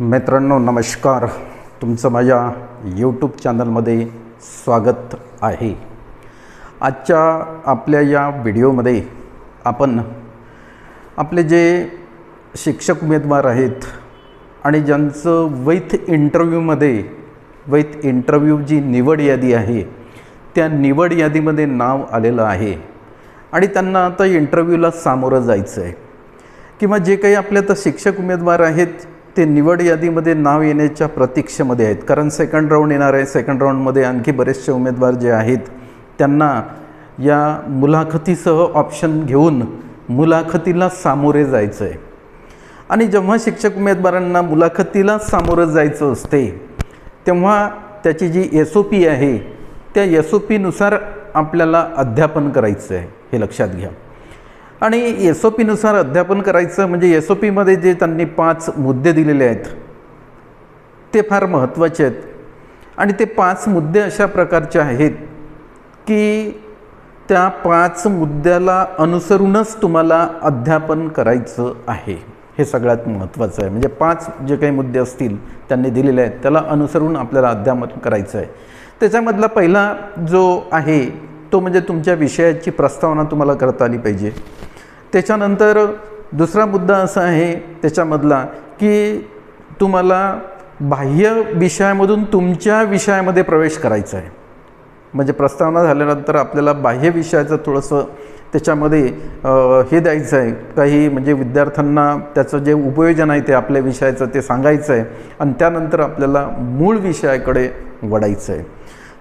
मित्रांनो नमस्कार. तुमचं माझ्या यूट्यूब चॅनलमध्ये स्वागत आहे. आजच्या आपल्या या व्हिडिओमध्ये आपण आपले जे शिक्षक उमेदवार आहेत आणि ज्यांचं वैथ इंटरव्ह्यूमध्ये वैथ इंटरव्ह्यू जी निवड यादी आहे त्या निवड यादीमध्ये नाव आलेलं आहे. आणि त्यांना आता इंटरव्ह्यूला सामोरं जायचं आहे किंवा जे काही आपले आता शिक्षक उमेदवार आहेत ते निवड यादीमध्ये नाव येण्याच्या प्रतीक्षेमध्ये आहेत. कारण सेकंड राऊंड येणार आहे. सेकंड राऊंडमध्ये आणखी बरेचसे उमेदवार जे आहेत त्यांना या मुलाखतीसह ऑप्शन घेऊन मुलाखतीला सामोरे जायचं आहे आणि जेव्हा शिक्षक उमेदवारांना मुलाखतीला सामोरं जायचं असते तेव्हा त्याची जी एस ओ पी आहे त्या एस ओ पीनुसार आपल्याला अध्यापन करायचं आहे हे लक्षात घ्या. आणि एस ओ पीनुसार अध्यापन करायचं म्हणजे एस ओ पीमध्ये जे त्यांनी पाच मुद्दे दिलेले आहेत ते फार महत्त्वाचे आहेत. आणि ते पाच मुद्दे अशा प्रकारचे आहेत की त्या पाच मुद्द्याला अनुसरूनच तुम्हाला अध्यापन करायचं आहे. हे सगळ्यात महत्त्वाचं आहे. म्हणजे पाच जे काही मुद्दे असतील त्यांनी दिलेले आहेत त्याला अनुसरून आपल्याला अध्यापन करायचं आहे. त्याच्यामधला पहिला जो आहे तो म्हणजे तुमच्या विषयाची प्रस्तावना तुम्हाला करता आली पाहिजे. त्याच्यानंतर दुसरा मुद्दा असा आहे त्याच्यामधला की तुम्हाला बाह्य विषयामधून तुमच्या विषयामध्ये प्रवेश करायचा आहे. म्हणजे प्रस्तावना झाल्यानंतर आपल्याला बाह्य विषयाचं थोडंसं त्याच्यामध्ये हे द्यायचं आहे. काही म्हणजे विद्यार्थ्यांना त्याचं जे उपयोजन आहे ते आपल्या विषयाचं ते सांगायचं आहे. आणि त्यानंतर आपल्याला मूळ विषयाकडे वडायचं आहे.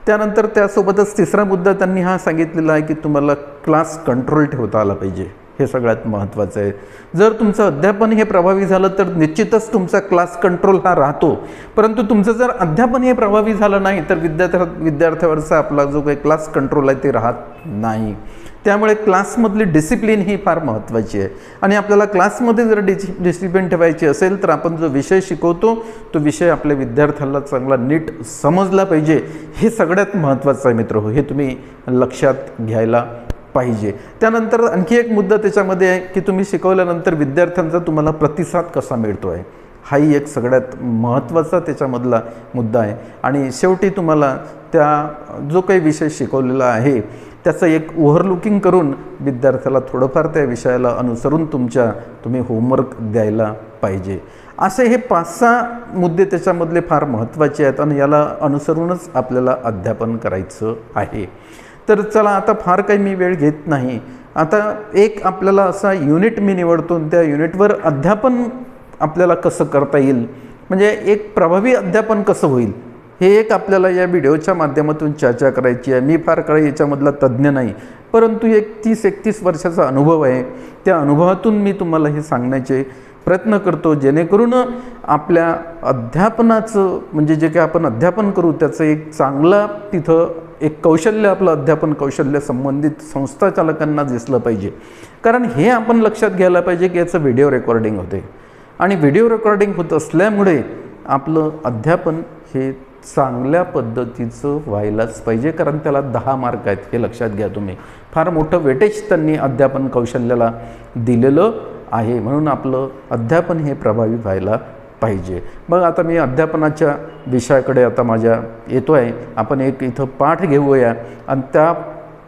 त्यानंतर त्यासोबतच तिसरा मुद्दा त्यांनी हा सांगितलेला आहे की तुम्हाला क्लास कंट्रोल ठेवता आला पाहिजे. हे सगळ्यात महत्त्वाचं आहे. जर तुमचं अध्यापन हे प्रभावी झालं तर निश्चितच तुमचा क्लास कंट्रोल हा राहतो. परंतु तुमचं जर अध्यापन हे प्रभावी झालं नाही तर विद्यार्थ्या विद्यार्थ्यावरचा आपला जो काही क्लास कंट्रोल आहे ते राहत नाही. त्यामुळे क्लासमधली डिसिप्लिन ही फार महत्त्वाची आहे. आणि आपल्याला क्लासमध्ये जर डिसि डिसिप्लिन ठेवायची असेल तर आपण जो विषय शिकवतो तो विषय आपल्या विद्यार्थ्याला चांगला नीट समजला पाहिजे. हे सगळ्यात महत्त्वाचं आहे मित्र हो हे तुम्ही लक्षात घ्यायला पाहिजे. त्यानंतर आणखी एक मुद्दा त्याच्यामध्ये आहे की तुम्ही शिकवल्यानंतर विद्यार्थ्यांचा तुम्हाला प्रतिसाद कसा मिळतो आहे? हाही एक सगळ्यात महत्त्वाचा त्याच्यामधला मुद्दा आहे. आणि शेवटी तुम्हाला त्या जो काही विषय शिकवलेला आहे त्याचं एक ओव्हरलुकिंग करून विद्यार्थ्याला थोडंफार त्या विषयाला अनुसरून तुमच्या तुम्ही होमवर्क द्यायला पाहिजे. असे हे पाच सहा मुद्दे त्याच्यामधले फार महत्त्वाचे आहेत आणि याला अनुसरूनच आपल्याला अध्यापन करायचं आहे. तर चला आता फार काही मी वेळ घेत नाही. आता एक आपल्याला असा युनिट मी निवडतो त्या युनिटवर अध्यापन आपल्याला कसं करता येईल? म्हणजे एक प्रभावी अध्यापन कसं होईल? हे एक आपल्याला या व्हिडिओच्या माध्यमातून चर्चा करायची आहे. मी फार काही याच्यामधला तज्ज्ञ नाही परंतु एक तीस एकतीस वर्षाचा अनुभव आहे. त्या अनुभवातून मी तुम्हाला हे सांगण्याचे प्रयत्न करतो जेणेकरून आपल्या अध्यापनाचं म्हणजे जे काही आपण अध्यापन करू त्याचं एक चांगला तिथं एक कौशल्य आपलं अध्यापन कौशल्य संबंधित संस्था चालकांना दिसलं पाहिजे. कारण हे आपण लक्षात घ्यायला पाहिजे की याचं व्हिडिओ रेकॉर्डिंग होते आणि व्हिडिओ रेकॉर्डिंग होत असल्यामुळे आपलं अध्यापन हे चांगल्या पद्धतीचं व्हायलाच पाहिजे कारण त्याला दहा मार्क आहेत हे लक्षात घ्या तुम्ही. फार मोठं वेटेज त्यांनी अध्यापन कौशल्याला दिलेलं आहे म्हणून आपलं अध्यापन हे प्रभावी व्हायला पाहिजे. मग आता मी अध्यापनाच्या विषयाकडे आता माझ्या येतो आहे आपण एक इथं पाठ घेऊया आणि त्या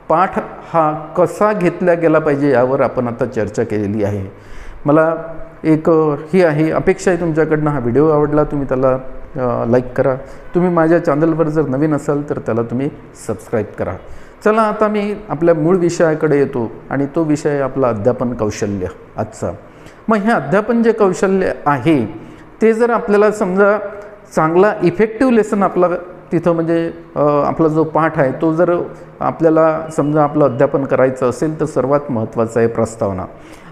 पाठ हा कसा घेतला गेला पाहिजे यावर आपण आता चर्चा केलेली आहे. मला एक ही आहे अपेक्षा आहे तुमच्याकडनं हा व्हिडिओ आवडला तुम्ही त्याला लाईक करा. तुम्ही माझ्या चॅनलवर जर नवीन असाल तर त्याला तुम्ही सबस्क्राईब करा. चला आता मी आपल्या मूळ विषयाकडे येतो आणि तो विषय आपला अध्यापन कौशल्य आजचा. मग हे अध्यापन जे कौशल्य आहे ते जर आपल्याला समजा चांगला इफेक्टिव्ह लेसन आपला तिथं म्हणजे आपला जो पाठ आहे तो जर आपल्याला समजा आपलं अध्यापन करायचं असेल तर सर्वात महत्त्वाचं आहे प्रस्तावना.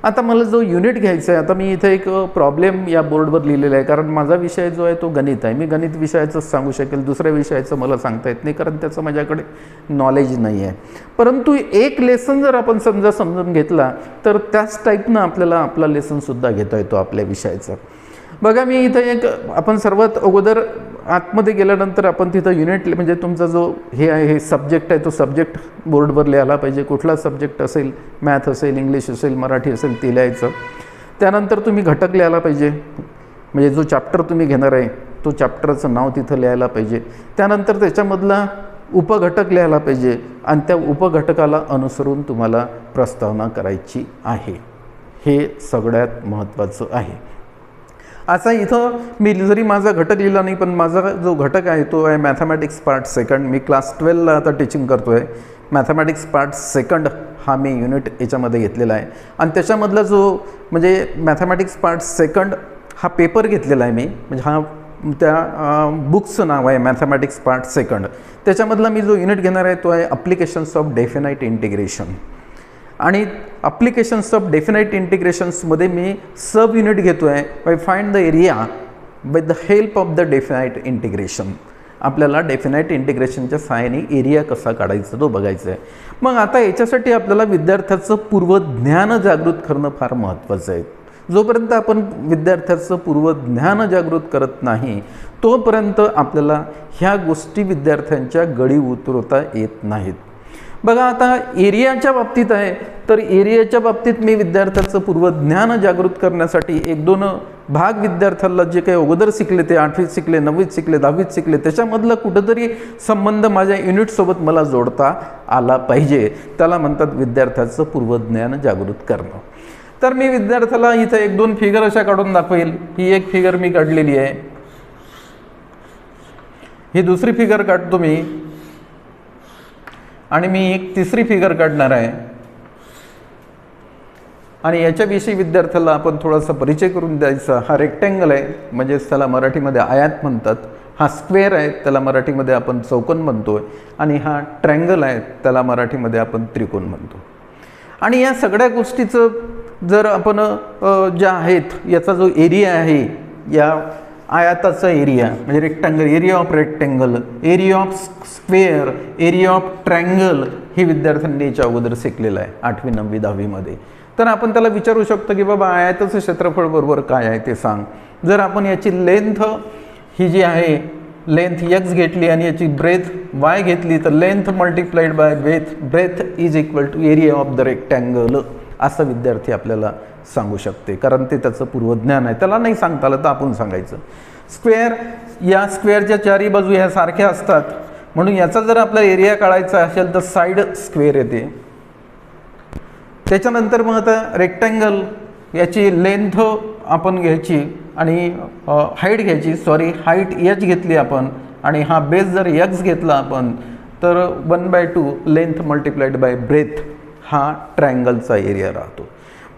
आता मला जो युनिट घ्यायचा आहे आता मी इथे एक प्रॉब्लेम या बोर्डवर लिहिलेला आहे कारण माझा विषय जो आहे तो गणित आहे. मी गणित विषयाचंच सांगू शकेल दुसऱ्या विषयाचं मला सांगता येत नाही कारण त्याचं माझ्याकडे नॉलेज नाही आहे. परंतु एक लेसन जर आपण समजा समजून घेतला तर त्याच टाईपनं आपल्याला आपला लेसनसुद्धा घेता येतो आपल्या विषयाचा. बघा मी इथं एक आपण सर्वात अगोदर आतमध्ये गेल्यानंतर आपण तिथं युनिट म्हणजे तुमचा जो हे आहे हे सब्जेक्ट आहे तो सब्जेक्ट बोर्डवर लिहायला पाहिजे. कुठला सब्जेक्ट असेल मॅथ असेल इंग्लिश असेल मराठी असेल ते लिहायचं. त्यानंतर तुम्ही घटक लिहायला पाहिजे. म्हणजे जो चॅप्टर तुम्ही घेणार आहे तो चॅप्टरचं नाव तिथं लिहायला पाहिजे. त्यानंतर त्याच्यामधला उपघटक लिहायला पाहिजे आणि त्या उपघटकाला अनुसरून तुम्हाला प्रस्तावना करायची आहे. हे सगळ्यात महत्त्वाचं आहे. असा इथं मी जरी माझा घटक लिहिला नाही पण माझा जो घटक आहे तो आहे मॅथमॅटिक्स पार्ट सेकंड मी क्लास ट्वेल्वला आता टीचिंग करतो आहे मॅथमॅटिक्स पार्ट सेकंड हा मी युनिट याच्यामध्ये घेतलेला आहे. आणि त्याच्यामधला जो म्हणजे मॅथमॅटिक्स पार्ट सेकंड हा पेपर घेतलेला आहे मी. म्हणजे हा त्या बुक्सचं नाव आहे मॅथमॅटिक्स पार्ट सेकंड त्याच्यामधला मी जो युनिट घेणार आहे तो आहे अप्लिकेशन्स ऑफ डेफिनाईट इंटिग्रेशन आणि अप्लिकेशन्स ऑफ डेफिनाईट इंटिग्रेशन्समध्ये मी सब युनिट घेतो आहे by find the area by the help of the definite integration आपल्याला डेफिनाईट इंटिग्रेशनच्या सहाय्याने एरिया कसा काढायचा तो बघायचा आहे. मग आता याच्यासाठी आपल्याला विद्यार्थ्याचं पूर्वज्ञान जागृत करणं फार महत्त्वाचं आहे. जोपर्यंत आपण विद्यार्थ्याचं पूर्वज्ञान जागृत करत नाही तोपर्यंत आपल्याला ह्या गोष्टी विद्यार्थ्यांच्या गडी उतरवता येत नाहीत. बघा आता एरियाच्या बाबतीत आहे तर एरियाच्या बाबतीत मी विद्यार्थ्याचं पूर्वज्ञान जागृत करण्यासाठी एक दोन भाग विद्यार्थ्याला जे काही अगोदर शिकले ते आठवीत शिकले नववीत शिकले दहावीत शिकले त्याच्यामधलं कुठंतरी संबंध माझ्या युनिटसोबत मला जोडता आला पाहिजे. त्याला म्हणतात विद्यार्थ्याचं पूर्वज्ञान जागृत करणं. तर मी विद्यार्थ्याला इथं एक दोन फिगर अशा काढून दाखवेल. ही एक फिगर मी काढलेली आहे. ही दुसरी फिगर काढतो मी. आणि मी एक तिसरी फिगर काढणार आहे. आणि याच्याविषयी विद्यार्थ्याला आपण थोडासा परिचय करून द्यायचा. हा रेक्टँगल आहे म्हणजेच त्याला मराठीमध्ये आयात म्हणतात. हा स्क्वेअर आहे त्याला मराठीमध्ये आपण चौकोन म्हणतो आहे आणि हा ट्रँगल आहे त्याला मराठीमध्ये आपण त्रिकोण म्हणतो. आणि या सगळ्या गोष्टीचं जर आपण ज्या आहेत याचा जो एरिया आहे या आयाताचा एरिया म्हणजे rectangle area of rectangle area of square area of triangle हे विद्यार्थ्यांनी याच्या अगोदर शिकलेलं आहे आठवी नववी दहावीमध्ये तर आपण त्याला विचारू शकतो की बाबा आयाताचं क्षेत्रफळ बरोबर काय आहे ते सांग. जर आपण याची लेंथ ही जी आहे लेंथ यक्स घेतली आणि याची ब्रेथ वाय घेतली तर length multiplied by breadth breadth is equal to area of the rectangle असं विद्यार्थी आपल्याला सांगू शकते. कारण ते त्याचं पूर्वज्ञान आहे. त्याला नाही सांगता आलं तर आपण सांगायचं. स्क्वेअर या स्क्वेअरच्या चारी बाजू ह्या सारख्या असतात. म्हणून याचा जर आपला एरिया काढायचा असेल तर साईड स्क्वेअर येते. त्याच्यानंतर मग आता रेक्टँगल याची लेंथ आपण घ्यायची आणि हाईट घ्यायची. सॉरी हाईट एच घेतली आपण आणि हा बेस जर यक्स घेतला आपण तर one by two length multiplied by breadth. हा ट्रँगलचा एरिया राहतो.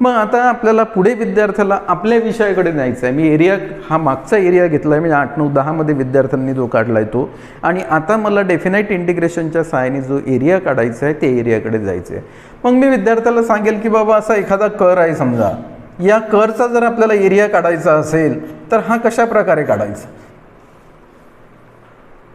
मग आता आपल्याला पुढे विद्यार्थ्याला आपल्या विषयाकडे न्यायचं आहे मी एरिया हा मागचा एरिया घेतला आहे म्हणजे आठ नऊ दहामध्ये विद्यार्थ्यांनी जो काढला आहे तो. आणि आता मला डेफिनाईट इंटिग्रेशनच्या सहाय्याने जो एरिया काढायचा आहे ते एरियाकडे जायचं आहे मग मी विद्यार्थ्याला सांगेल की बाबा असा एखादा कर आहे समजा. या करचा जर आपल्याला एरिया काढायचा असेल तर हा कशा प्रकारे काढायचा?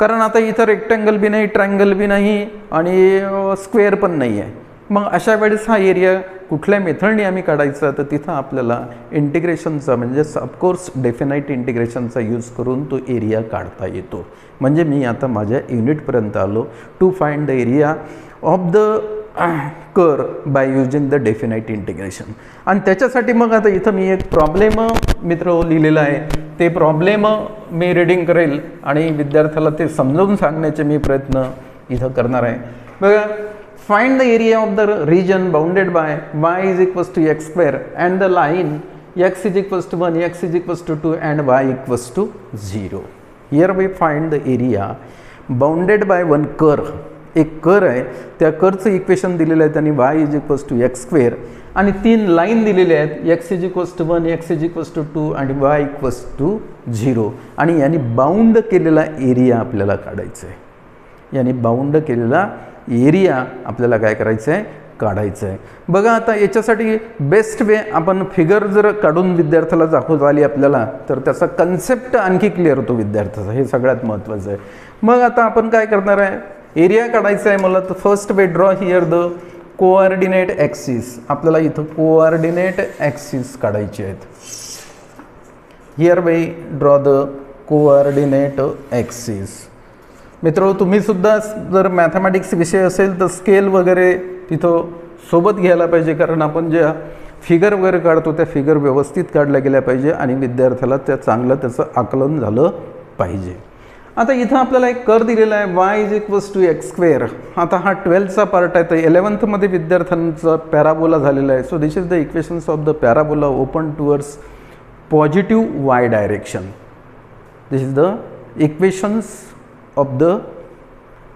कारण आता इथं रेक्टँगल बी नाही ट्रँगल बी नाही आणि स्क्वेअर पण नाही आहे मग अशा वेळेस हा एरिया कुठल्या मेथडने आम्ही काढायचा? तर तिथं आपल्याला इंटिग्रेशनचा म्हणजे ऑफकोर्स डेफिनाईट इंटिग्रेशनचा यूज करून तो एरिया काढता येतो. म्हणजे मी आता माझ्या युनिटपर्यंत आलो to find the area of the curve by using the definite integration आणि त्याच्यासाठी मग आता इथं मी एक प्रॉब्लेम मित्र लिहिलेला आहे. ते प्रॉब्लेम मी रीडिंग करेल आणि विद्यार्थ्याला ते समजावून सांगण्याचे मी प्रयत्न इथं करणार आहे. बघा find the area of the region bounded by y is equals to x square and the line x is equals to 1 x is equals to 2 and y equals to 0 here we find the area bounded by one curve एक कर आहे त्या करचं equation दिलेलं आहे त्यांनी y is equals to x square आणि तीन line दिलेले आहेत x is equals to one x is equals to two आणि वाय इक्वल्स टू झिरो आणि यांनी बाउंड केलेला एरिया आपल्याला काढायचा आहे यांनी बाउंड केलेला एरिया आपल्याला काय करायचं आहे काढायचं आहे बघा आता याच्यासाठी बेस्ट वे आपण फिगर जर काढून विद्यार्थ्याला दाखवत आली आपल्याला तर त्याचा कन्सेप्ट आणखी क्लिअर होतो विद्यार्थ्याचा. हे सगळ्यात महत्त्वाचं आहे. मग आता आपण काय करणार आहे? एरिया काढायचा आहे मला. तर first we draw here the coordinate axis आपल्याला इथं कोऑर्डिनेट ॲक्सिस काढायचे आहेत. Here we draw the coordinate axis मित्र तुम्हीसुद्धा जर मॅथमॅटिक्स विषय असेल तर स्केल वगैरे तिथं सोबत घ्यायला पाहिजे. कारण आपण ज्या फिगर वगैरे काढतो त्या फिगर व्यवस्थित काढल्या गेल्या पाहिजे आणि विद्यार्थ्याला त्या चांगलं त्याचं आकलन झालं पाहिजे. आता इथं आपल्याला एक कर दिलेला आहे. Y is equals to x square आता हा ट्वेल्थचा पार्ट आहे. तर इलेवन्थमध्ये विद्यार्थ्यांचा पॅराबोला झालेला आहे. So this is the equations of the parabola open towards positive y direction this is the equations of the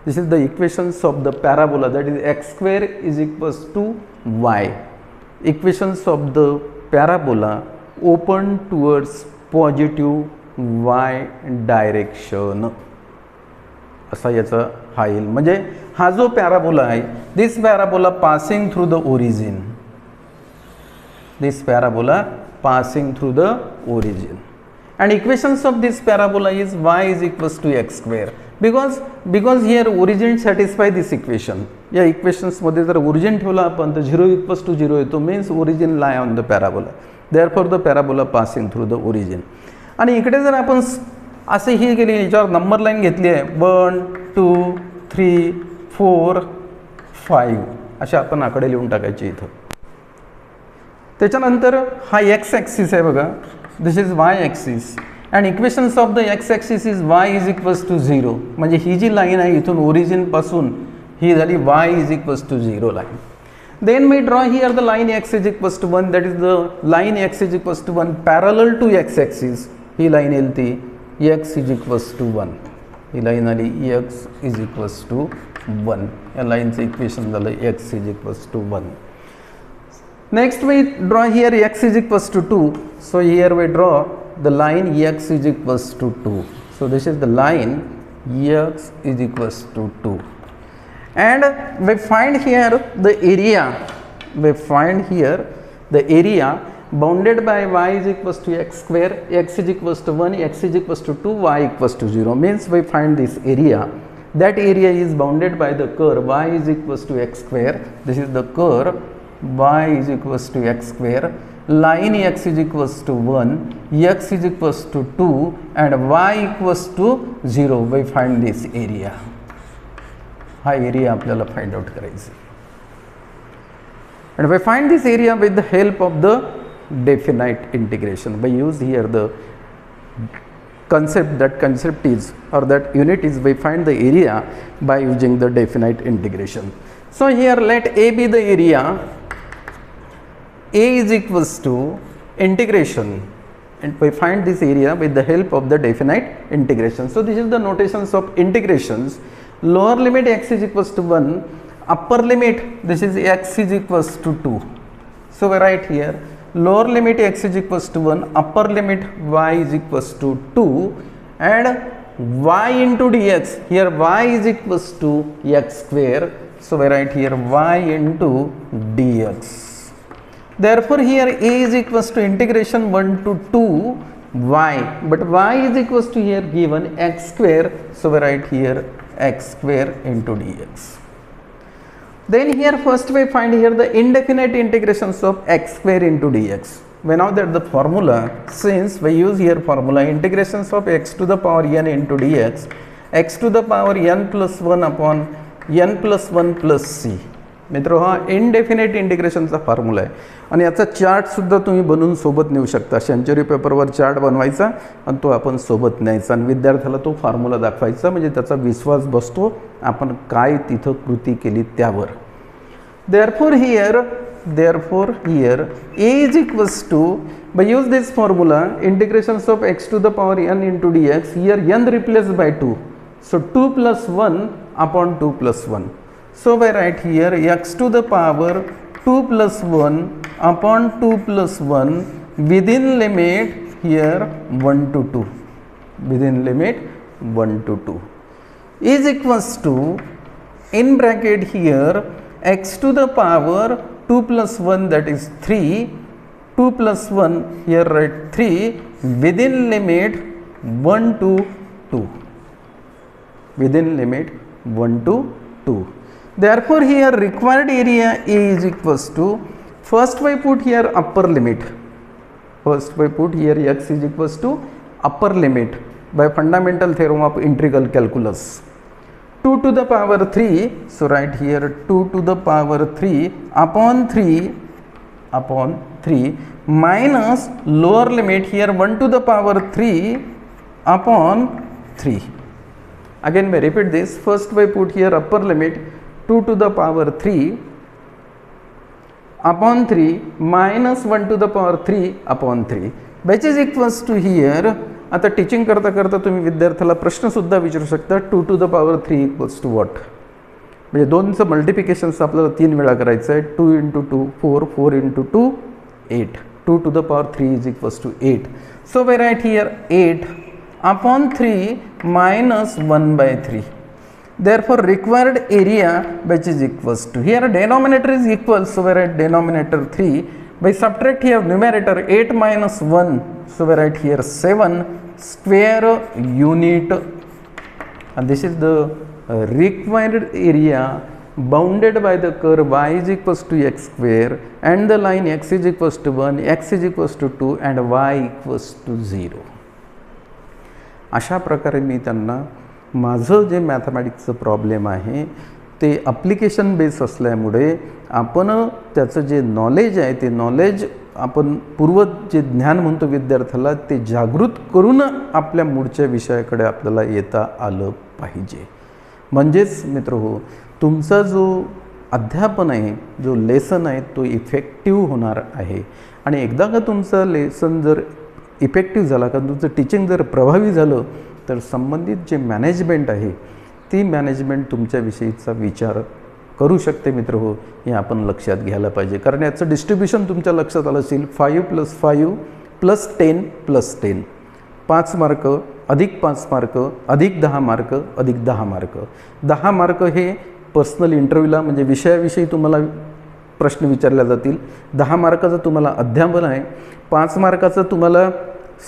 this is the equations of the parabola that is x square is equals to y equations of the parabola open towards positive y direction असा याचा हा येईल. म्हणजे हा जो parabola आहे this parabola passing through the origin this parabola passing through the origin and equations of this parabola is y is equals to x square because because here origin satisfy this equation या इक्वेशन्समध्ये जर origin ठेवला आपण तर zero equals to zero येतो. Means origin lie on the parabola therefore the parabola passing through the origin आणि इकडे जर आपण असे ही गेली याच्यावर नंबर लाईन घेतली आहे. One two three four five अशा आपण आकडे लिहून टाकायचे इथं. त्याच्यानंतर हा एक्स ॲक्सिस आहे बघा. This is Y axis And equations of the X axis is Y is equals to zero म्हणजे ही जी लाईन आहे इथून ओरिजिनपासून ही झाली Y is equals to zero line then me draw here the line X is equals to one that is the line X is equals to one parallel to X axis he line येईल ती X is equals to one he line आली X is equals to one या लाईनचं equation झालं X is equals to one Next we draw here x is equals to 2. So here we draw the line x is equals to 2. So this is the line x is equals to 2. And we find here the area. We find here the area bounded by y is equals to x square, x is equals to 1, x is equals to 2, y equals to 0. Means we find this area. That area is bounded by the curve y is equals to x square. This is the curve y is equals to x square line x is equals to 1 x is equals to 2 and y equals to 0 we find this area हा area आपल्याला find out करायचा and we find this area with the help of the definite integration by use here the concept that concept is or that unit is we find the area by using the definite integration so here let a be the area a is equals to integration. And we find this area with the help of the definite integration. So this is the notations of integrations. Lower limit x is equals to 1 upper limit this is x is equals to 2 so we write here lower limit x is equals to 1 upper limit y is equals to 2 and y into dx here y is equals to x square. So we write here y into dx therefore here a is equals to integration 1 to 2 y but y is equals to here given x square so we write here x square into dx then here first we find here the indefinite integrations of x square into dx. We know that the formula since we use here formula integrations of x to the power n into dx x to the power n plus 1 upon n plus 1 plus c. मित्र हा indefinite इंटिग्रेशनचा formula आहे. आणि याचा चार्टसुद्धा तुम्ही बनवून सोबत नेऊ शकता. सेंचुरी पेपरवर चार्ट बनवायचा आणि तो आपण सोबत न्यायचा. आणि विद्यार्थ्याला तो फॉर्म्युला दाखवायचा. म्हणजे त्याचा विश्वास बसतो आपण काय तिथं कृती केली त्यावर. Therefore here therefore here a is equals to by use this formula integrations of x to the power n into d x here n replace by two so two plus one upon two plus one so I write here x to the power 2 plus 1 upon 2 plus 1 within limit here 1 to 2 within limit 1 to 2 is equals to in bracket here x to the power 2 plus 1 that is 3 2 plus 1 here write 3 within limit 1 to 2 within limit 1 to 2 Therefore, here required area A is equals to first we put here upper limit. First we put here x is equals to upper limit by fundamental theorem of integral calculus. 2 to the power 3. So, right here 2 to the power 3 upon 3 upon 3 minus lower limit here 1 to the power 3 upon 3. Again, we repeat this first we put here upper limit two to the power three upon 3 minus 1 to the power 3 upon 3 which is equals to here? आता teaching करता करता तुम्ही विद्यार्थ्याला प्रश्नसुद्धा विचारू शकता. Two to the power three equals to what म्हणजे दोनचं मल्टिप्लिकेशन्स आपल्याला तीन वेळा करायचं आहे two into two four four into two eight two to the power three is equals to eight so we write here eight upon three minus one by three therefore required area which is equals to here denominator is equal so we write denominator 3 by subtract here numerator 8 minus 1 so we write here 7 square unit and this is the uh, required area bounded by the curve y is equals to x square and the line x is equals to 1 x is equals to 2 and y equals to 0 अशा प्रकारे मी त्यांना माझं जे मॅथमॅटिक्सचं problem आहे ते application base असल्यामुळे आपण त्याचं जे नॉलेज आहे ते नॉलेज आपण पूर्व जे ज्ञान म्हणतो विद्यार्थ्याला ते जागृत करून आपल्या मूळच्या विषयाकडे आपल्याला येता आलं पाहिजे. म्हणजेच मित्र हो तुमचा जो अध्यापन आहे जो लेसन आहे तो इफेक्टिव्ह होणार आहे. आणि एकदा का तुमचं लेसन जर इफेक्टिव्ह झाला कारण तुमचं टीचिंग जर प्रभावी झालं तर संबंधित जे मॅनेजमेंट आहे ती मॅनेजमेंट तुमच्याविषयीचा विचार करू शकते मित्र हो हे आपण लक्षात घ्यायला पाहिजे. कारण याचं डिस्ट्रीब्युशन तुमच्या लक्षात आलं असेल five plus five plus ten plus ten पाच मार्क अधिक पाच मार्क अधिक दहा मार्क अधिक दहा मार्क दहा मार्क हे पर्सनल इंटरव्ह्यूला म्हणजे विषयाविषयी तुम्हाला प्रश्न विचारले जातील. दहा मार्काचं तुम्हाला अध्यापन आहे. पाच मार्काचं तुम्हाला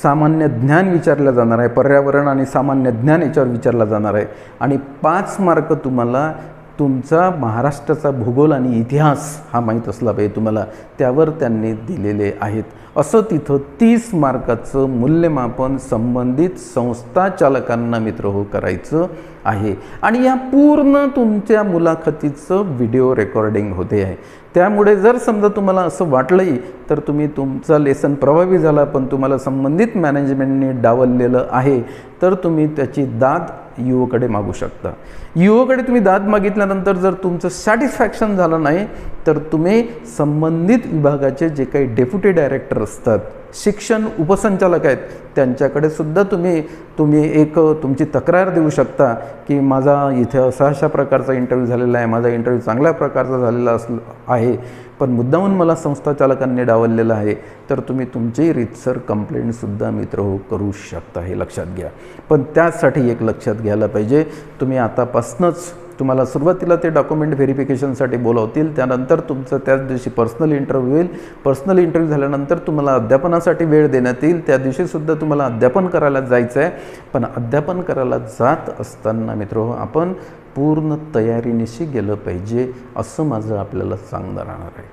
सामान्य ज्ञान विचारलं जाणार आहे. पर्यावरण आणि सामान्य ज्ञान याच्यावर विचारला जाणार आहे. आणि पाच मार्क तुम्हाला तुमचा महाराष्ट्राचा भूगोल आणि इतिहास हा माहीत असला पाहिजे तुम्हाला. त्यावर त्यांनी दिलेले आहेत. असं तिथं तीस मार्काचं मूल्यमापन संबंधित संस्था चालकांना मित्र हो करायचं आहे. आणि या पूर्ण तुमच्या मुलाखतीचं व्हिडिओ रेकॉर्डिंग होते. आहे त्यामुळे जर समजा तुम्हाला असं वाटलंही तर तुम्ही तुमचा लेसन प्रभावी झाला पण तुम्हाला संबंधित मॅनेजमेंटने डावललेलं आहे तर तुम्ही त्याची दाद युओकडे मागू शकता. युओकडे तुम्ही दाद मागितल्यानंतर जर तुमचं सॅटिस्फॅक्शन झालं नाही तर तुम्ही संबंधित विभागाचे जे काही डेप्युटी डायरेक्टर असतात शिक्षण उपसंचालक आहेत. त्यांच्याकडे सुद्धा तुम्ही तुम्ही एक तुमची तक्रार देऊ शकता की माझा इथे असा अशा प्रकारचा इंटरव्ह्यू झालेला आहे माझा इंटरव्ह्यू चांगल्या प्रकारचा झालेला अस आहे. पण मुद्दामून मला संस्था चालकांनी डावललेलं आहे तर तुम्ही तुमची रितसर कंप्लेंटसुद्धा मित्र हो करू शकता हे लक्षात घ्या. पण त्यासाठी एक लक्षात घ्यायला पाहिजे तुम्ही आतापासूनच तुम्हाला सुरुवातीला ते डॉक्युमेंट व्हेरिफिकेशनसाठी बोलावतील त्यानंतर तुमचं त्याच दिवशी पर्सनल इंटरव्ह्यू येईल. पर्सनल इंटरव्ह्यू झाल्यानंतर तुम्हाला अध्यापनासाठी वेळ देण्यात येईल. त्या दिवशीसुद्धा तुम्हाला अध्यापन करायला जायचं आहे पण अध्यापन करायला जात असताना मित्र आपण पूर्ण तयारीनिशी गेलं पाहिजे असं माझं आपल्याला सांगणं राहणार आहे.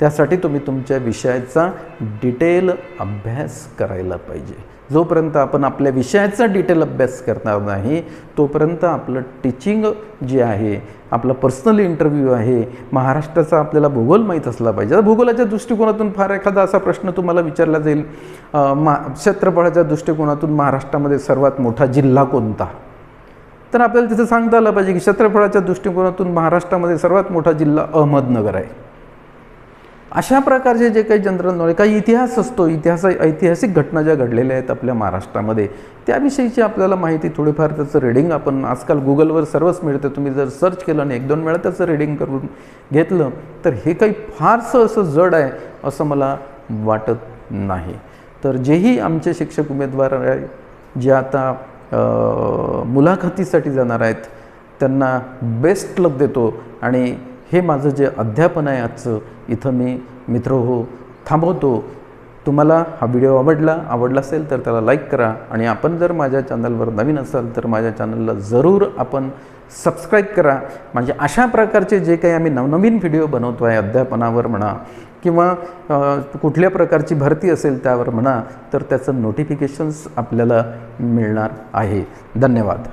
त्यासाठी तुम्ही तुमच्या विषयाचा डिटेल अभ्यास करायला पाहिजे. जोपर्यंत आपण आपल्या विषयाचा डिटेल अभ्यास करणार नाही तोपर्यंत आपलं टीचिंग जे आहे आपला पर्सनल इंटरव्ह्यू आहे महाराष्ट्राचा आपल्याला भूगोल माहीत असला पाहिजे. आता भूगोलाच्या दृष्टिकोनातून फार एखादा असा प्रश्न तुम्हाला विचारला जाईल. मा क्षेत्रफळाच्या दृष्टिकोनातून महाराष्ट्रामध्ये सर्वात मोठा जिल्हा कोणता? तर आपल्याला तिथं सांगता आलं पाहिजे की क्षेत्रफळाच्या दृष्टिकोनातून महाराष्ट्रामध्ये सर्वात मोठा जिल्हा अहमदनगर आहे. अशा प्रकारचे जे काही जनरल नॉलेज काही इतिहास असतो इतिहास ऐतिहासिक घटना ज्या घडलेल्या आहेत आपल्या महाराष्ट्रामध्ये त्याविषयीची आपल्याला माहिती थोडीफार त्याचं रिडिंग आपण आजकाल गुगलवर सर्वच मिळतं. तुम्ही जर सर्च केलं आणि एक दोन वेळा त्याचं रिडिंग करून घेतलं तर हे काही फारसं असं जड आहे असं मला वाटत नाही. तर जेही आमचे शिक्षक उमेदवार आहे जे आता मुलाखतीसाठी जाणार आहेत त्यांना बेस्ट लक देतो आणि हे माझं जे अध्यापन आहे आजचं इथं मी मित्र हो थांबवतो. तुम्हाला हा व्हिडिओ आवडला आवडला असेल तर त्याला लाईक करा आणि आपण जर माझ्या चॅनलवर नवीन असाल तर माझ्या चॅनलला जरूर आपण सबस्क्राईब करा. म्हणजे अशा प्रकारचे जे काही आम्ही नवनवीन व्हिडिओ बनवतो आहे अध्यापनावर म्हणा किंवा कुठल्या प्रकारची भरती असेल त्यावर म्हणा तर त्याचं नोटिफिकेशन्स आपल्याला मिळणार आहे. धन्यवाद.